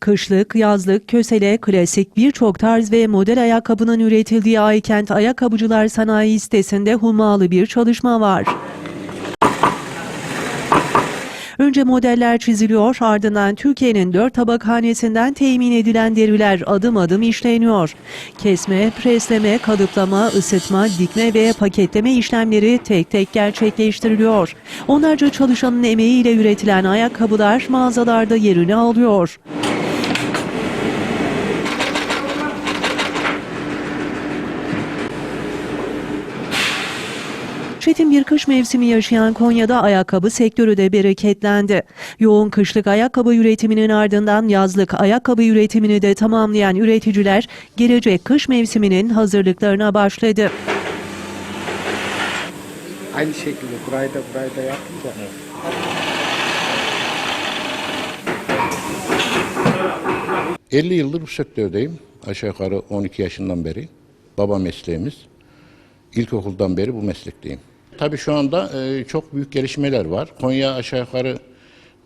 Kışlık, yazlık, kösele, klasik birçok tarz ve model ayakkabının üretildiği Aykent Ayakkabıcılar Sanayi sitesinde hummalı bir çalışma var. Önce modeller çiziliyor, ardından Türkiye'nin dört tabakhanesinden temin edilen deriler adım adım işleniyor. Kesme, presleme, kalıplama, ısıtma, dikme ve paketleme işlemleri tek tek gerçekleştiriliyor. Onlarca çalışanın emeğiyle üretilen ayakkabılar mağazalarda yerini alıyor. Çetin bir kış mevsimi yaşayan Konya'da ayakkabı sektörü de bereketlendi. Yoğun kışlık ayakkabı üretiminin ardından yazlık ayakkabı üretimini de tamamlayan üreticiler gelecek kış mevsiminin hazırlıklarına başladı. Aynı şekilde burayı da burayı da yapınca. Evet. 50 yıldır bu sektördeyim. Aşağı yukarı 12 yaşından beri. Baba mesleğimiz. İlkokuldan beri bu meslekteyim. Tabii şu anda e, çok büyük gelişmeler var. Konya aşağı yukarı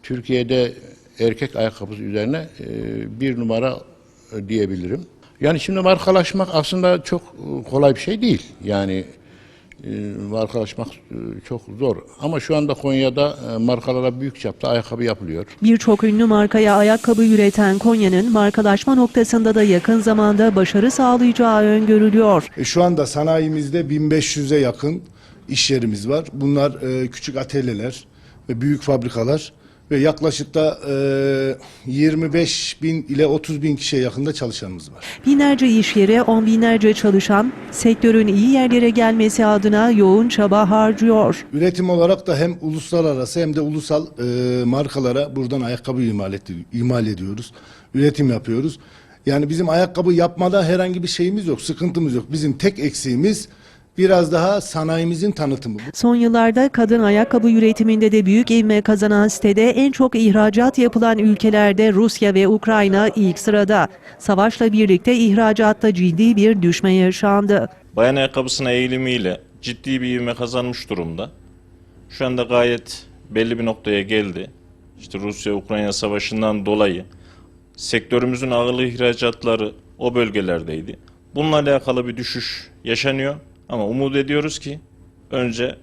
Türkiye'de erkek ayakkabısı üzerine e, bir numara e, diyebilirim. Yani şimdi markalaşmak aslında çok e, kolay bir şey değil. Yani e, markalaşmak e, çok zor. Ama şu anda Konya'da e, markalara büyük çapta ayakkabı yapılıyor. Birçok ünlü markaya ayakkabı üreten Konya'nın markalaşma noktasında da yakın zamanda başarı sağlayacağı öngörülüyor. E, Şu anda sanayimizde 1500'e yakın iş yerimiz var. Bunlar e, küçük atölyeler ve büyük fabrikalar ve yaklaşık da e, 25 bin ile 30 bin kişiye yakında çalışanımız var. Binlerce iş yeri, on binlerce çalışan sektörün iyi yerlere gelmesi adına yoğun çaba harcıyor. Üretim olarak da hem uluslararası hem de ulusal e, markalara buradan ayakkabı imal, etti, imal ediyoruz. Üretim yapıyoruz. Yani bizim ayakkabı yapmada herhangi bir şeyimiz yok, sıkıntımız yok. Bizim tek eksiğimiz biraz daha sanayimizin tanıtımı. Son yıllarda kadın ayakkabı üretiminde de büyük ivme kazanan sitede en çok ihracat yapılan ülkelerde Rusya ve Ukrayna ilk sırada. Savaşla birlikte ihracatta ciddi bir düşme yaşandı. bayan ayakkabısına eğilimiyle ciddi bir ivme kazanmış durumda. Şu anda gayet belli bir noktaya geldi. İşte Rusya-Ukrayna savaşından dolayı sektörümüzün ağırlığı ihracatları o bölgelerdeydi. Bununla alakalı bir düşüş yaşanıyor ama umut ediyoruz ki önce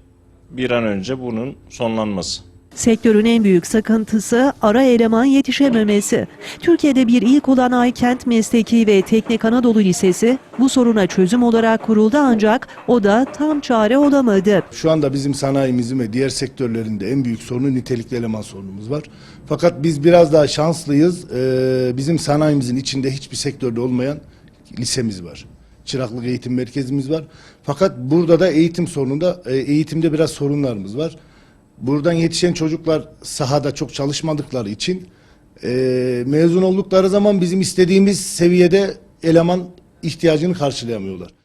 bir an önce bunun sonlanması. Sektörün en büyük sıkıntısı ara eleman yetişememesi. Türkiye'de bir ilk olan Aykent Mesleki ve Teknik Anadolu Lisesi bu soruna çözüm olarak kuruldu ancak o da tam çare olamadı. Şu anda bizim sanayimizin ve diğer sektörlerinde en büyük sorunu nitelikli eleman sorunumuz var. Fakat biz biraz daha şanslıyız. Ee, bizim sanayimizin içinde hiçbir sektörde olmayan lisemiz var. Çıraklık eğitim merkezimiz var. Fakat burada da eğitim sorununda, e, eğitimde biraz sorunlarımız var. Buradan yetişen çocuklar sahada çok çalışmadıkları için e, mezun oldukları zaman bizim istediğimiz seviyede eleman ihtiyacını karşılayamıyorlar.